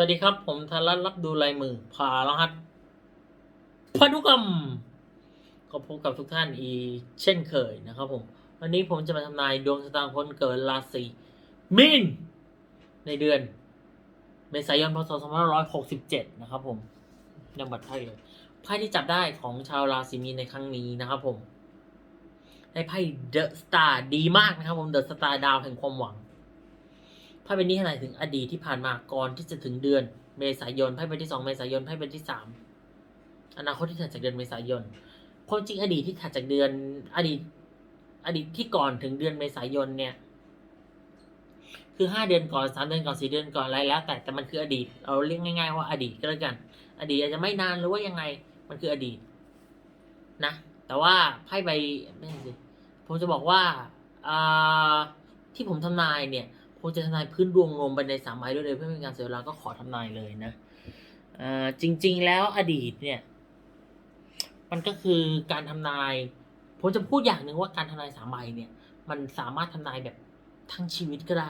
วัสดีครับ ผมธารัตน์รับดูลายมือผ่ารหัสพันธุกรรมก็พบกับทุกท่านอีเช่นเคยนะครับผม วันนี้ผมจะมาทำนายดวงชะตาคนเกิดราศีมีนในเดือน เมษายนพศ2567 นะครับผมนำบัตรไพ่เลยไพ่ที่จับได้ของชาวราศีมีนในครั้งนี้นะครับผมได้ไพ่เดอะสตาร์ดีมากนะครับผมเดอะสตาร์ดาวแห่งความหวัง ไพ่ใบนี้ขนาดถึงอดีตที่ผ่านมาก่อนที่จะถึงเดือน เมษายนไพ่ใบที่สองเมษายนไพ่ใบที่สามอนาคตที่ถัดจากเดือนเมษายนความจริงอดีตที่ถัดจากเดือนอดีต อดีตที่ก่อนถึงเดือนเมษายนเนี่ย คือห้าเดือนก่อนสามเดือนก่อนสี่เดือนก่อนอะไรแล้ว แต่แต่มันคืออดีตเราเรียกง่าย ๆ ว่าอดีตก็แล้วกัน อดีตอาจจะไม่นานหรือว่ายังไงมันคืออดีต นะ แต่ว่าไพ่ใบไม่ใช่สิผมจะบอกว่าอ่าที่ผมทำนายเนี่ย ผมจะทำนายพื้นดวงรวมไปในสามใบด้วยเลยเพื่อเป็นการเสียเวลาก็ขอทำนายเลยนะอจริง ๆ แล้วอดีตเนี่ย มันก็คือการทำนายผมจะพูดอย่างหนึ่งว่าการทำนายสามใบเนี่ย มันสามารถทำนายแบบทั้งชีวิตก็ได้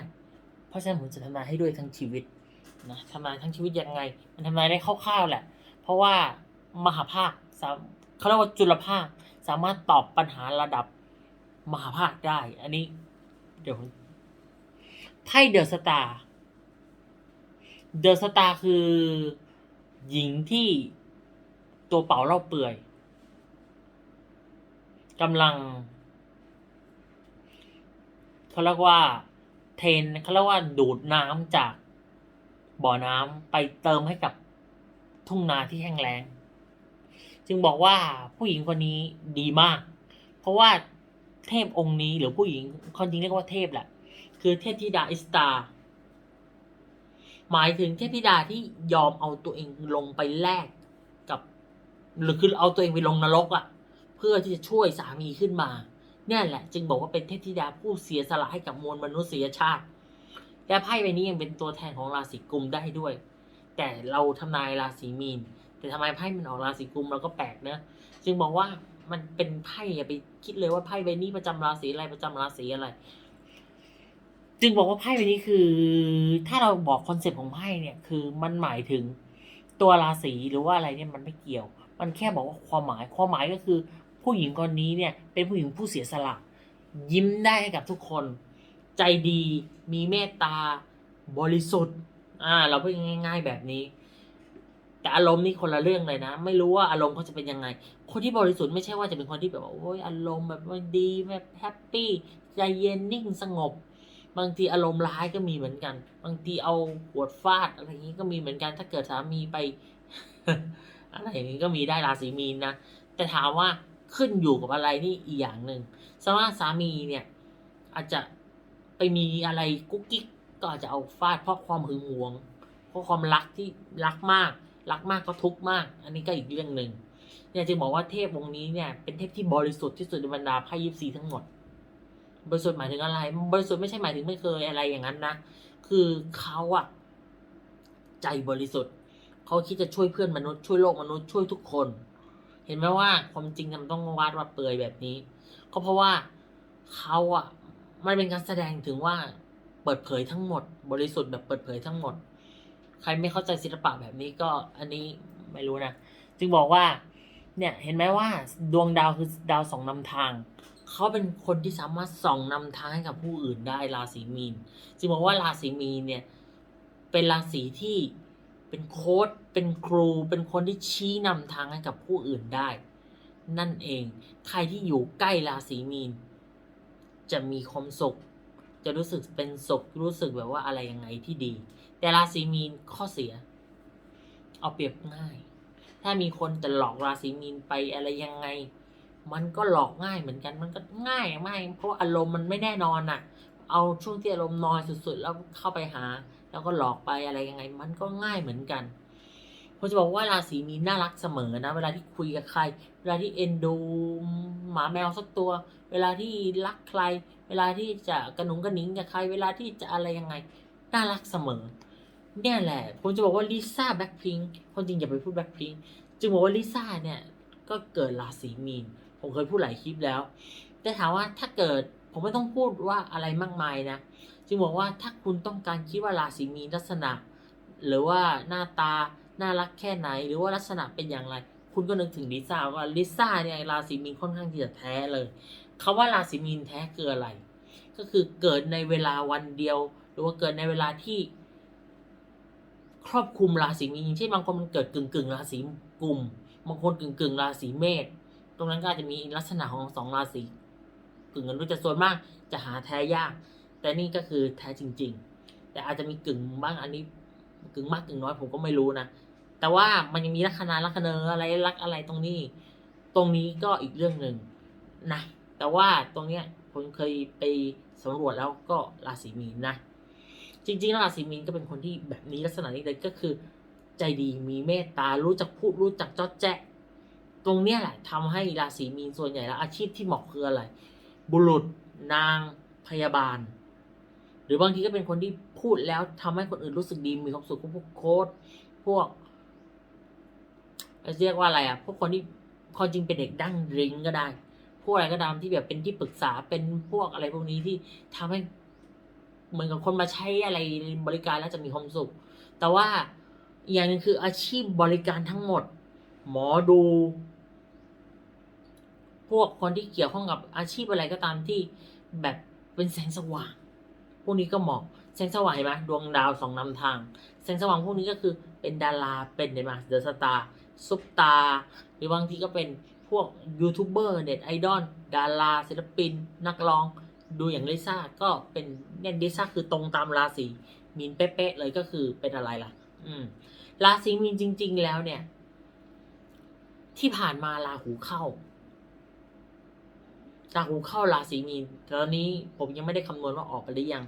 เพราะฉะนั้นผมจะทำนายให้ด้วยทั้งชีวิตนะทำนายทั้งชีวิตยังไง มันทำนายได้คร่าวๆแหละ เพราะว่ามหาภาคเขาเรียกว่าจุลภาคสามารถตอบปัญหาระดับมหาภาคได้ อันนี้ เดี๋ยวผม ไพ่เดอะสตาร์เดอะสตาร์คือหญิงที่ตัวเปล่าเล่าเปื่อยกำลังเขาเรียกว่า เทนเขาเรียกว่าดูดน้ำจากบ่อน้ำไปเติมให้กับทุ่งนาที่แห้งแล้ง จึงบอกว่าผู้หญิงคนนี้ดีมาก เพราะว่าเทพองค์นี้หรือผู้หญิงคนจริงเรียกว่าเทพแหละ คือเทพธิดาอิสตา หมายถึงเทพธิดาที่ยอมเอาตัวเองลงไปแลกกับ หรือคือเอาตัวเองไปลงนรกอะ่ะ เพื่อที่จะช่วยสามีขึ้นมาเนี่ยแหละ จึงบอกว่าเป็นเทพธิดาผู้เสียสละให้กับมวลมนุษยชาติ และไพ่ใบนี้ยังเป็นตัวแทนของราศีกุมได้ด้วย แต่เราทำนายราศีมีน แต่ทำไมไพ่มันออกราศีกุมเราก็แปลกเนะจึงบอกว่ามันเป็นไพ่อย่าไปคิดเลยว่าไพ่ใบนี้ประจำราศีอะไรประจำราศีอะไร จึงบอกว่าไพ่ใบนี้คือ ถ้าเราบอกคอนเซปต์ของไพ่เนี่ยคือมันหมายถึงตัวราศีหรือว่าอะไรเนี่ยมันไม่เกี่ยว มันแค่บอกว่าความหมายความหมายก็คือ ผู้หญิงคนนี้เนี่ยเป็นผู้หญิงผู้เสียสละ ยิ้มได้ให้กับทุกคน ใจดีมีเมตตา บริสุทธิ์อ่าเราพูดง่าย ๆ แบบนี้ แต่อารมณ์นี่คนละเรื่องเลยนะ ไม่รู้ว่าอารมณ์เขาจะเป็นยังไง คนที่บริสุทธิ์ไม่ใช่ว่าจะเป็นคนที่แบบว่าโอ้ยอารมณ์แบบว่าดีแบบแฮปปี้ใจเย็นนิ่งสงบ บางทีอารมณ์ร้ายก็มีเหมือนกัน บางทีเอาขวดฟาดอะไรอย่างนี้ก็มีเหมือนกัน ถ้าเกิดสามีไป อะไรอย่างนี้ก็มีได้ราศีมีนนะ แต่ถามว่าขึ้นอยู่กับอะไรนี่อีกอย่างหนึ่งสมมติสามีเนี่ย อาจจะไปมีอะไรกุ๊กกิ๊กก็อาจจะเอาฟาดเพราะความหึงหวง เพราะความรักที่รักมาก รักมากก็ทุกข์มาก อันนี้ก็อีกเรื่องหนึ่งเนี่ยจึงบอกว่าเทพวงนี้เนี่ยเป็นเทพที่บริสุทธิ์ที่สุดในบรรดาไพ่ยิปซีทั้งหมด บริสุทธิ์หมายถึงอะไร บริสุทธิ์ไม่ใช่หมายถึงไม่เคยอะไรอย่างนั้นนะ คือเขาอะใจบริสุทธิ์ เขาคิดจะช่วยเพื่อนมนุษย์ช่วยโลกมนุษย์ช่วยทุกคน เห็นไหมว่าความจริงมันต้องวาดว่าเปลือยแบบนี้ ก็เพราะว่าเขาอะมันเป็นการแสดงถึงว่าเปิดเผยทั้งหมด บริสุทธิ์แบบเปิดเผยทั้งหมด ใครไม่เข้าใจศิลปะแบบนี้ก็อันนี้ไม่รู้นะ จึงบอกว่า เนี่ยเห็นไหมว่าดวงดาวคือดาวสองนำทาง เขาเป็นคนที่สามารถส่องนำทางให้กับผู้อื่นได้ราศีมีนจึงบอกว่าราศีมีนเนี่ยเป็นราศีที่เป็นโค้ดเป็นครู เป็นคนที่ชี้นำทางให้กับผู้อื่นได้ นั่นเอง ใครที่อยู่ใกล้ราศีมีน จะมีความสุข จะรู้สึกเป็นสุขรู้สึกแบบว่าอะไรยังไงที่ดี แต่ราศีมีนข้อเสีย เอาเปรียบง่าย ถ้ามีคนจะหลอกราศีมีนไปอะไรยังไง มันก็หลอกง่ายเหมือนกันมันก็ง่ายมากเพราะอารมณ์มันไม่แน่นอนน่ะ เอาช่วงที่อารมณ์น้อยสุดๆ แล้วเข้าไปหา แล้วก็หลอกไปอะไรยังไง มันก็ง่ายเหมือนกันผมจะบอกว่าราศีมีนน่ารักเสมอนะเวลาที่คุยกับใคร เวลาที่เอ็นดูหมาแมวสักตัว เวลาที่รักใคร เวลาที่จะกระหนุงกระหนิงกับใคร เวลาที่จะอะไรยังไงน่ารักเสมอเนี่ยแหละผมจะบอกว่าลิซ่าแบ็คพิงคนจริงอย่าไปพูดแบ็คพิงจึงบอกว่าลิซ่าเนี่ยก็เกิดราศีมีน ผมเคยพูดหลายคลิปแล้ว แต่ถามว่าถ้าเกิดผมไม่ต้องพูดว่าอะไรมากมายนะจึงบอกว่าถ้าคุณต้องการคิดว่าราศีมีนลักษณะ หรือว่าหน้าตาน่ารักแค่ไหน หรือว่าลักษณะเป็นอย่างไร คุณก็นึกถึงลิซ่าว่าลิซ่าเนี่ยราศีมีนค่อนข้างที่จะแท้เลยคาว่าราศีมีนแท้คืออะไร ก็คือเกิดในเวลาวันเดียว หรือว่าเกิดในเวลาที่ครอบคลุมราศีมีนเช่นบางคนมันเกิดกึ่งกึ่งราศีกลุ่มบางคนกึ่งกึ่งราศีเมษ ตรงนั้นก็อาจจะมีลักษณะของสองราศีกึ่งกันรู้แต่ส่วนมากจะหาแท้ยาก แต่นี่ก็คือแท้จริง ๆ แต่อาจจะมีกึ่งบ้างอันนี้กึ่งมากกึ่งน้อยผมก็ไม่รู้นะแต่ว่ามันยังมีลัคนาลัคเนออะไรลักอะไรตรงนี้ ตรงนี้ก็อีกเรื่องหนึ่งนะแต่ว่าตรงเนี้ยผมเคยไปสำรวจแล้วก็ราศีมีนนะ จริงๆแล้วราศีมีนก็เป็นคนที่แบบนี้ลักษณะนี้เลยก็คือ ใจดีมีเมตตารู้จักพูดรู้จักจอดแจ๊ะ ตรงเนี้ยแหละทำให้ราศีมีนส่วนใหญ่แล้วอาชีพที่เหมาะคืออะไร บุรุษนางพยาบาล หรือบางทีก็เป็นคนที่พูดแล้วทำให้คนอื่นรู้สึกดีมีความสุขพวกโค้ดพวกเรียกว่าอะไรอะพวกคนที่ความจริงเป็นเด็กดั้งริงก็ได้ พวกอะไรก็ตามที่แบบเป็นที่ปรึกษาเป็นพวกอะไรพวกนี้ที่ทำให้เหมือนกับคนมาใช้อะไรบริการแล้วจะมีความสุข แต่ว่าอย่างหนึงคืออาชีพบริการทั้งหมด หมอดู พวกคนที่เกี่ยวข้องกับอาชีพอะไรก็ตามที่แบบเป็นแสงสว่าง พวกนี้ก็เหมาะแสงสว่างเห็นไหมดวงดาวสองนำทาง แสงสว่างพวกนี้ก็คือเป็นดาราเป็นเห็นไหมเดอะสตาร์ซุปตา หรือบางทีก็เป็นพวกยูทูบเบอร์เน็ตไอดอลดาราศิลปิน นักร้อง ดูอย่างลิซ่าก็เป็นเนี่ยลิซ่าคือตรงตามราศีมีนเป๊ะๆเลยก็คือเป็นอะไรล่ะ อืม ราศีมีนจริง ๆ แล้วเนี่ย ที่ผ่านมาราหูเข้า ราหูเข้าราศีมีนแต่ตอนนี้ผมยังไม่ได้คำนวณว่าออกไปหรือยัง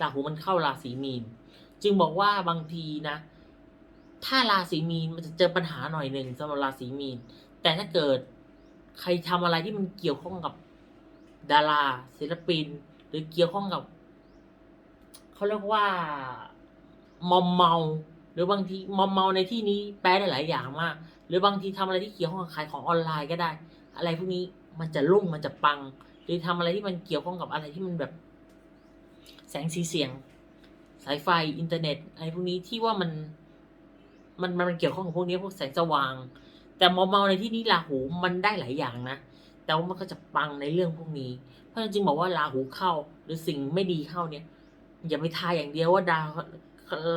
ราหูมันเข้าราศีมีน จึงบอกว่าบางทีนะ ถ้าราศีมีนมันจะเจอปัญหาหน่อยหนึ่งสำหรับราศีมีน แต่ถ้าเกิดใครทำอะไรที่มันเกี่ยวข้องกับดาราศิลปิน หรือเกี่ยวข้องกับเขาเรียกว่ามอมเมา หรือบางทีมอมเมาในที่นี้แปลได้หลายอย่างมาก หรือบางทีทำอะไรที่เกี่ยวข้องกับขายของออนไลน์ก็ได้ อะไรพวกนี้ มันจะรุ่งมันจะปัง หรือทำอะไรที่มันเกี่ยวข้องกับอะไรที่มันแบบ แสงสีเสียง สายไฟอินเทอร์เน็ตอะไรพวกนี้ที่ว่ามันมันมันเกี่ยวข้องกับพวกนี้พวกแสงสว่าง แต่มอเมาในที่นี้ราหูมันได้หลายอย่างนะแต่ว่ามันก็จะปังในเรื่องพวกนี้ เพราะฉะนั้นจึงบอกว่าราหูเข้า หรือสิ่งไม่ดีเข้าเนี่ย อย่าไปทายอย่างเดียวว่าดาว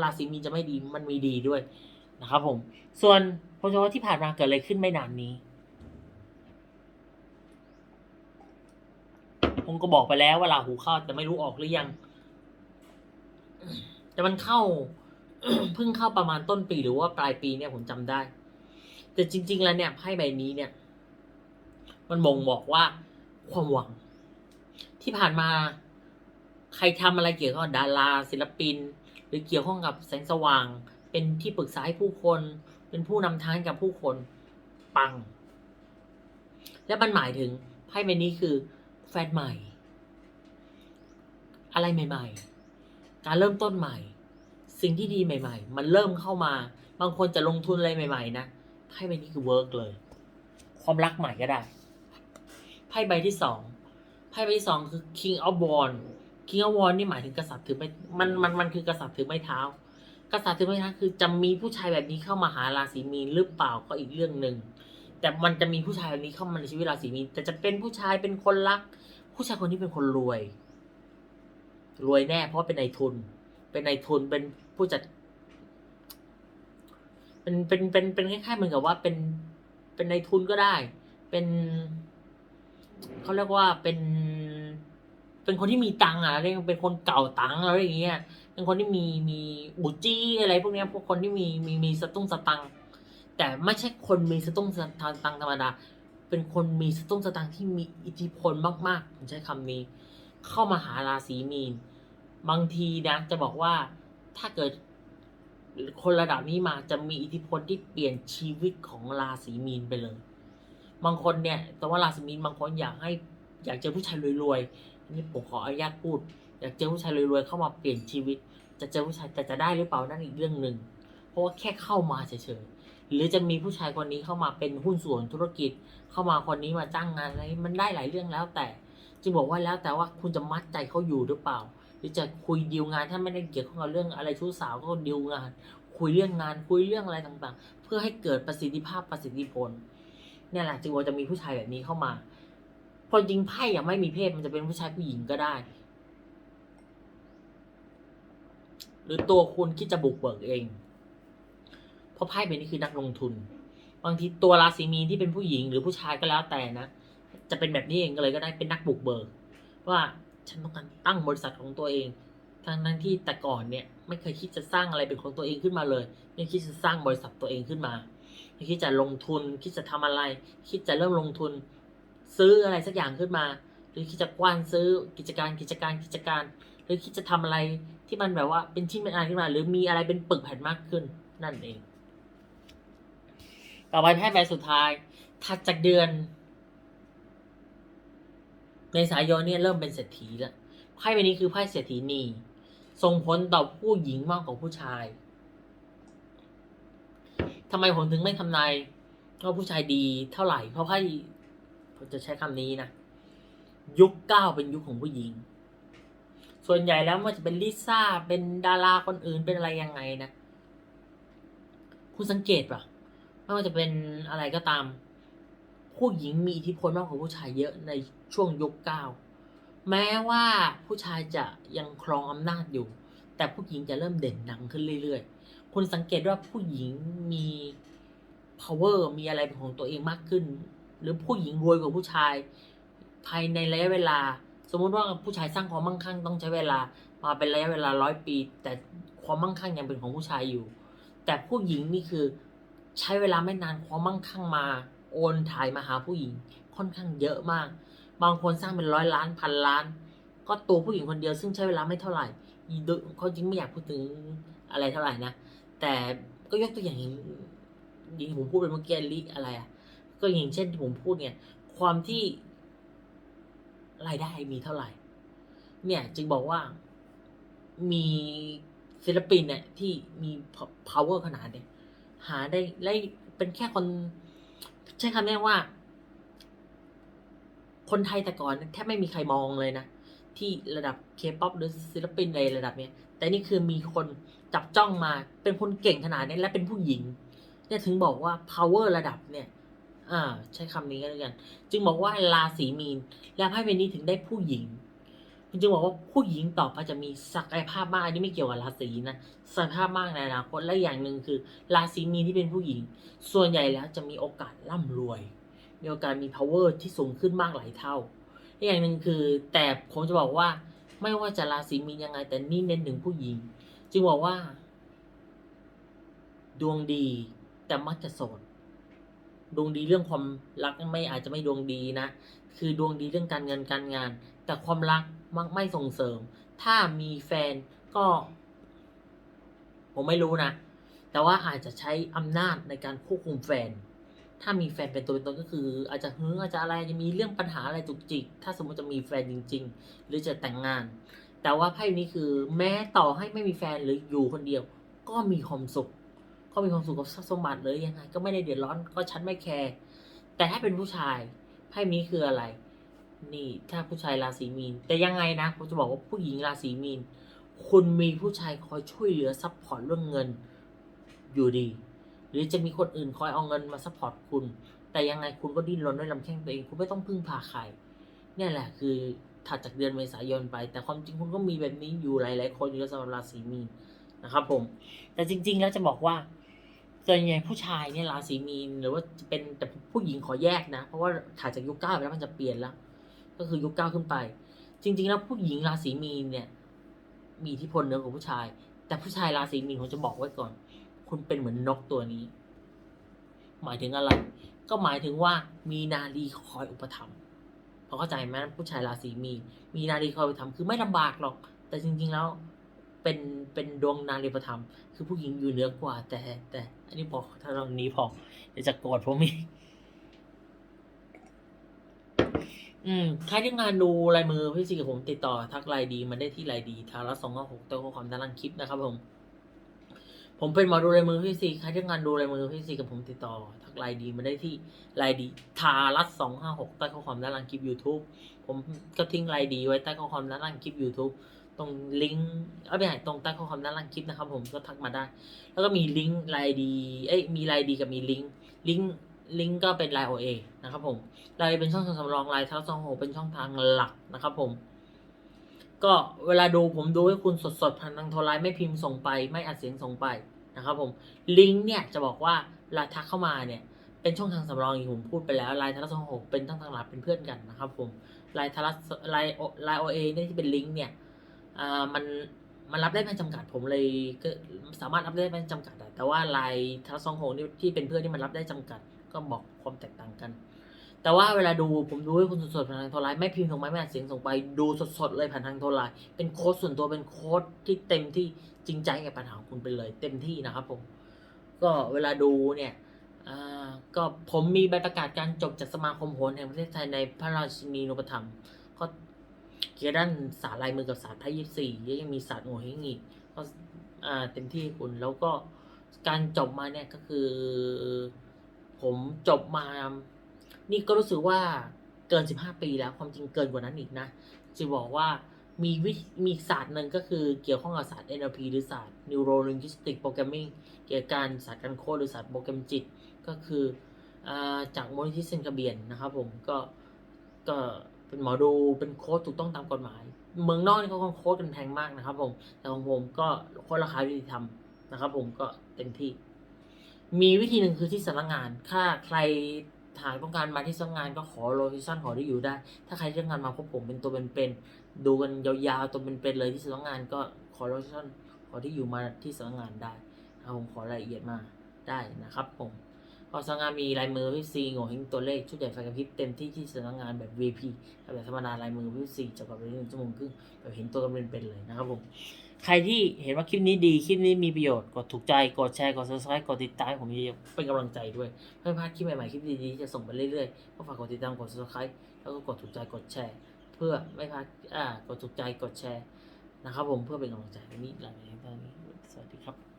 ราศีมีนจะไม่ดีมันมีดีด้วยนะครับผม ส่วนพอชว่าที่ผ่านมาเกิดอะไรขึ้นไม่นานนี้ ผมก็บอกไปแล้วว่าราหูเข้าแต่ไม่รู้ออกหรือยัง แต่มันเข้าเพิ่งเข้าประมาณต้นปีหรือว่าปลายปีเนี่ยผมจำได้ แต่จริง ๆ แล้วเนี่ยไพ่ใบนี้เนี่ย มันบ่งบอกว่าความหวัง ที่ผ่านมาใครทำอะไรเกี่ยวกับดาราศิลปิน หรือเกี่ยวข้องกับแสงสว่าง เป็นที่ปรึกษาให้ผู้คน เป็นผู้นำทางกับผู้คนปัง และมันหมายถึงไพ่ใบนี้คือ ฟนใหม่ อะไรใหม่ ๆ การเริ่มต้นใหม่ สิ่งที่ดีใหม่ ๆ มันเริ่มเข้ามา บางคนจะลงทุนอะไรใหม่ ๆ นะไพ่ใบนี้คือเวิร์กเลย ความรักใหม่ก็ได้ไพ่ใบที่สองไพ่ใบที่สองคือ King of Wands King of Wands นี่หมายถึงกษัตริย์ถือไม้มันมันมันคือกษัตริย์ถือไม้เท้ากษัตริย์ถือไม้เท้าคือจะมีผู้ชายแบบนี้เข้ามาหาราศีมีนหรือเปล่าก็อีกเรื่องหนึ่ง แต่มันจะมีผู้ชายแบบนี้เข้ามาในชีวิตราศีมีนแต่จะเป็นผู้ชายเป็นคนรัก ผู้ชายคนนี้เป็นคนรวย รวยแน่เพราะเป็นนายทุน เป็นนายทุนเป็นผู้จัด เป็นเป็นเป็นเป็นคล้ายๆเหมือนกับว่าเป็นเป็นนายทุนก็ได้ เป็นเขาเรียกว่าเป็นเป็นคนที่มีตังค์อะเรียกเป็นคนเก่าตังค์อะไรอย่างเงี้ยเป็นคนที่มีมีอุจี้อะไร พวกเนี้ยพวกคนที่มีมีมีสตุ้งสตังค์ แต่ไม่ใช่คนมีสตุ้งสตังค์ธรรมดา เป็นคนมีสตุ้งสตังค์ที่มีอิทธิพลมากๆผมใช้คำนี้ เข้ามาหาราศีมีน บางทีนะจะบอกว่าถ้าเกิดคนระดับนี้มาจะมีอิทธิพลที่เปลี่ยนชีวิตของราศีมีนไปเลย บางคนเนี่ย แต่ว่าราศีมีนบางคนอยากให้อยากเจอผู้ชายรวยๆนนี้ผมขออนุญาตพูด อยากเจอผู้ชายรวยๆเข้ามาเปลี่ยนชีวิต จะเจอผู้ชายแต่จะได้หรือเปล่านั่นอีกเรื่องหนึ่งเพราะว่าแค่เข้ามาเฉยๆ หรือจะมีผู้ชายคนนี้เข้ามาเป็นหุ้นส่วนธุรกิจ เข้ามาคนนี้มาจ้างงานอะไรมันได้หลายเรื่องแล้วแต่จึงบอกว่าแล้วแต่ว่าคุณจะมัดใจเขาอยู่หรือเปล่า หรือจะคุยดีลงานถ้าไม่ได้เกี่ยวข้องกับเรื่องอะไรชู้สาวก็ดีลงาน คุยเรื่องงานคุยเรื่องอะไรต่างๆ เพื่อให้เกิดประสิทธิภาพประสิทธิผลเนี่ยแหละจึงว่าจะมีผู้ชายแบบนี้เข้ามาเพอจริงไพ่ยังไม่มีเพศมันจะเป็นผู้ชายผู้หญิงก็ได้ หรือตัวคุณคิดจะบุกเบิกเอง เพราะไพ่เป็นนี่คือนักลงทุน บางทีตัวราศีมีนที่เป็นผู้หญิงหรือผู้ชายก็แล้วแต่นะ จะเป็นแบบนี้เองก็เลยก็ได้เป็นนักบุกเบิกว่าฉันต้องการตั้งบริษัทของตัวเองทั้งนั้นที่แต่ก่อนเนี่ยไม่เคยคิดจะสร้างอะไรเป็นของตัวเองขึ้นมาเลยไม่คิดจะสร้างบริษัทตัวเองขึ้นมาไม่คิดจะลงทุน คิดจะทำอะไร คิดจะเริ่มลงทุน ซื้ออะไรสักอย่างขึ้นมา หรือคิดจะกว้านซื้อกิจการกิจการกิจการ หรือคิดจะทำอะไรที่มันแบบว่าเป็นชิ้นเป็นอันขึ้นมา หรือมีอะไรเป็นปึกแผ่นมากขึ้นนั่นเอง ต่อไปแพ่ใบสุดท้าย ถัดจากเดือนเมษายนเนี่ยเริ่มเป็นเศรษฐีแล้วไพ่ใบนี้คือไพ่เศรษฐีนีส่งผลต่อผู้หญิงมากกว่าผู้ชายทำไมผมถึงไม่ทำนายว่าผู้ชายดีเท่าไหร่ เพราะไพ่ผมจะใช้คำนี้นะ ยุคเก้าเป็นยุคของผู้หญิง ส่วนใหญ่แล้วมันจะเป็นลิซ่าเป็นดาราคนอื่นเป็นอะไรยังไงนะ คุณสังเกตปะ ไม่ว่าจะเป็นอะไรก็ตาม ผู้หญิงมีอิทธิพลมากกว่าผู้ชายเยอะในช่วงยุคเก้าแม้ว่าผู้ชายจะยังครองอำนาจอยู่ แต่ผู้หญิงจะเริ่มเด่นดังขึ้นเรื่อยๆ คุณสังเกตว่าผู้หญิงมี power มีอะไรของตัวเองมากขึ้น หรือผู้หญิงรวยกว่าผู้ชาย ภายในระยะเวลา สมมุติว่าผู้ชายสร้างความมั่งคั่งต้องใช้เวลา มาเป็นระยะเวลาร้อยปี แต่ความมั่งคั่งยังเป็นของผู้ชายอยู่ แต่ผู้หญิงนี่คือ ใช้เวลาไม่นานความมั่งคั่งมา โอนถ่ายมาหาผู้หญิงค่อนข้างเยอะมาก บางคนสร้างเป็นร้อยล้านพันล้าน ก็ตัวผู้หญิงคนเดียวซึ่งใช้เวลาไม่เท่าไหร่เขาจริงไม่อยากพูดถึงอะไรเท่าไหร่นะ แต่ก็ยกตัวอย่างอย่างผมพูดไปเมื่อกี้ลิอะไรอะ ก็อย่างเช่นที่ผมพูดเนี่ย ความที่รายได้มีเท่าไหร่ เนี่ยจึงบอกว่ามีศิลปินเนี่ยที่มี power ขนาดเนี่ย หาได้ไล่เป็นแค่คน ใช้คำนี้ว่า คนไทยแต่ก่อนแทบไม่มีใครมองเลยนะ ที่ระดับเคป๊อปหรือศิลปินในระดับเนี้ย แต่นี่คือมีคนจับจ้องมาเป็นคนเก่งขนาดนี้และเป็นผู้หญิง เนี่ยถึงบอกว่า power ระดับเนี่ย อ่า ใช้คำนี้กันแล้วกัน จึงบอกว่าราศีมีน แล้วไพ่ใบนี้ถึงได้ผู้หญิง จึงบอกว่าผู้หญิงต่อไปจะมีศักยภาพมากอันนี้ไม่เกี่ยวกับราศีนะศักยภาพมากในอนาคตและอย่างหนึ่งคือ ราศีมีนที่เป็นผู้หญิง ส่วนใหญ่แล้วจะมีโอกาสร่ำรวย มีโอกาสมี power ที่สูงขึ้นมากหลายเท่าอีกอย่างหนึ่งคือ แต่ผมจะบอกว่า ไม่ว่าจะราศีมีนยังไง แต่นี่เน้นถึงผู้หญิง จึงบอกว่า ดวงดีแต่มักจะโสด ดวงดีเรื่องความรักไม่อาจจะไม่ดวงดีนะ คือดวงดีเรื่องการเงินการงาน แต่ความรักมักไม่ส่งเสริม ถ้ามีแฟนก็ ผมไม่รู้นะ แต่ว่าอาจจะใช้อำนาจในการควบคุมแฟน ถ้ามีแฟนเป็นตัวเป็นตนก็คือ อาจจะเฮ้ออาจจะอะไรจะมีเรื่องปัญหาอะไรจุกจิก ถ้าสมมติจะมีแฟนจริง ๆ หรือจะแต่งงาน แต่ว่าไพ่นี้คือ แม้ต่อให้ไม่มีแฟนหรืออยู่คนเดียว ก็มีความสุข ก็มีความสุขกับทรัพย์สมบัติเลยยังไงก็ไม่ได้เดือดร้อนก็ฉันไม่แคร์แต่ถ้าเป็นผู้ชายไพ่นี้คืออะไร นี่ถ้าผู้ชายราศีมีน แต่ยังไงนะผมจะบอกว่าผู้หญิงราศีมีน คุณมีผู้ชายคอยช่วยเหลือซัพพอร์ตเรื่องเงินอยู่ดี หรือจะมีคนอื่นคอยเอาเงินมาซัพพอร์ตคุณ แต่ยังไงคุณก็ดิ้นรนด้วยลำแข้งตัวเองคุณไม่ต้องพึ่งพาใครเนี่ยแหละคือถัดจากเดือนเมษายนไป แต่ความจริงคุณก็มีแบบนี้อยู่หลาย ๆ คนอยู่แล้วสำหรับราศีมีนนะครับผม แต่จริง ๆ แล้วจะบอกว่า ส่วนใหญ่ผู้ชายเนี่ยราศีมีนหรือว่าจะเป็นแต่ผู้หญิงขอแยกนะ เพราะว่าถ่ายจากยุคเก้าไปแล้วมันจะเปลี่ยนแล้ว ก็คือยุคเก้าขึ้นไป จริง ๆ แล้วผู้หญิงราศีมีนเนี่ย มีอิทธิพลเหนือกว่าผู้ชาย แต่ผู้ชายราศีมีนผมจะบอกไว้ก่อน คุณเป็นเหมือนนกตัวนี้ หมายถึงอะไร ก็หมายถึงว่ามีนารีคอยอุปถัมภ์พอเข้าใจไหมผู้ชายราศีมีนมีนารีคอยอุปถัมภ์คือไม่ลำบากหรอก แต่จริง ๆ แล้ว เป็นเป็นดวงนารีอุปถัมคือผู้หญิงอยู่เหนือกว่า แต่ แต่ อันนี้บอกถ้าตรงนี้พอเดี๋ยวจะโกรธผมอีกอืมใครที่งานดูลายมือพี่ซีกับผมติดต่อทักไลน์ดีมันได้ที่ไลน์ดีทางละสองหกตัวข้อความด้านล่างคลิปนะครับผม ผมเป็นหมอดูลายมือพี่ซีใครที่งานดูลายมือพี่ซีกับผมติดต่อทักไลน์ดีมันได้ที่ไลน์ดีทารัสสองห้าหกใต้ข้อความด้านล่างคลิป YouTube ผมก็ทิ้งไลน์ดีไว้ใต้ข้อความด้านล่างคลิป YouTube ตรงลิงก์เอาไปไหนตรงใต้ข้อความด้านล่างคลิปนะครับ ผมก็ทักมาได้ แล้วก็มีลิงก์ไลน์ดีเอ้ยมีไลน์ดีกับมีลิงก์ลิงก์ลิงก์ก็เป็นไลน์โอเอนะครับผมไลน์เป็นช่องทางสำรองไลน์ทัศน์โหเป็นช่องทางหลักนะครับผม ก็เวลาดูผมดูให้คุณสดๆผ่านทางโทรไลน์ไม่พิมพ์ส่งไป ไม่อัดเสียงส่งไปนะครับผมลิงก์เนี่ยจะบอกว่าเวลาทักเข้ามาเนี่ยเป็นช่องทางสำรองอย่างที่ผมพูดไปแล้วไลน์ทารัสโหเป็นช่องทางหลักเป็นเพื่อนกันนะครับผมไลน์ทารัสไลน์ไลน์โอเอเนี่ยที่เป็นลิงก์เนี่ย มันมันรับได้ไม่จำกัดผมเลยก็สามารถรับได้ไม่จำกัดแต่ว่าไลน์ทารัสโหนี่ที่เป็นเพื่อนที่มันรับได้จำกัด ก็บอกความแตกต่างกัน แต่ว่าเวลาดูผมดูให้คุณสดๆผ่านทางโทรไลน์ไม่พิมพ์ส่งไปไม่อัดเสียงส่งไปดูสดๆเลยผ่านทางโทรไลน์เป็นโค้ดส่วนตัวเป็นโค้ดที่เต็มที่จริงใจกับปัญหาของคุณไปเลย เต็มที่นะครับผมก็เวลาดูเนี่ยก็ผมมีใบประกาศการจบจากสมาคมโหรแห่งประเทศไทยในพระราชินีนุปถัมภ์ เกี่ยวด้านศาสตร์ลายมือกับศาสตร์ไพ่ยี่สี่ยังมีศาสตร์โงเฮงอีกก็อ่าเต็มที่คุณแล้วก็การจบมาเนี่ยก็คือ ผมจบมา นี่ก็รู้สึกว่าเกิน 15 ปีแล้วความจริงเกินกว่านั้นอีกนะจะบอกว่ามีวิมีศาสตร์หนึ่งก็คือเกี่ยวข้องกับศาสตร์ NLP หรือศาสตร์ Neuro Linguistic Programming เกี่ยวกับการศาสตร์การโค้ดหรือศาสตร์โปรแกรมจิต ก็คืออาจากมูลนิธิเซนกระเบียนนะครับผมก็ก็ เป็นหมอดูเป็นโค้ดถูกต้องตามกฎหมาย เมืองนอกนี่เขาโค้ดกันแพงมากนะครับผมแต่ของผมก็โค้ดราคายุติธรรมนะครับ ผมก็เต็มที่ มีวิธีหนึ่งคือที่สำนักงาน ถ้าใครทางต้องการมาที่สำนักงานก็ขอโลเคชั่นขอที่อยู่ได้ ถ้าใครต้องการมาพบผมเป็นตัวเป็นๆดูกันยาวๆตัวเป็นๆเลยที่สำนักงานก็ขอโลเคชั่นขอที่อยู่มาที่สำนักงานได้ผมขอรายละเอียดมาได้นะครับผม ก็สำนักงานมีลายมือพี่ซีโง่เฮงตัวเลขชุดใหญ่ไฟกระพริบเต็มที่ที่สำนักงานแบบ VP แบบธรรมดาลายมือพี่ซีจบกับเรื่องหนึ่งชั่วโมงครึ่งแบบเห็นตัวกันเป็นๆเลยนะครับผมใครที่เห็นว่าคลิปนี้ดี คลิปนี้มีประโยชน์ กดถูกใจ กดแชร์ กด subscribe กดติดตามผมเยอะๆเป็นกำลังใจด้วยเพื่อไม่พลาดคลิปใหม่ๆ คลิปดีๆ จะส่งไปเรื่อยๆ ก็ฝากกดติดตาม กด subscribe แล้วก็กดถูกใจ กดแชร์ เพื่อไม่พลาด อ่า กดถูกใจ กดแชร์ นะครับผม เพื่อเป็นกำลังใจวันนี้ลาไปเพียงเท่านี้สวัสดีครับ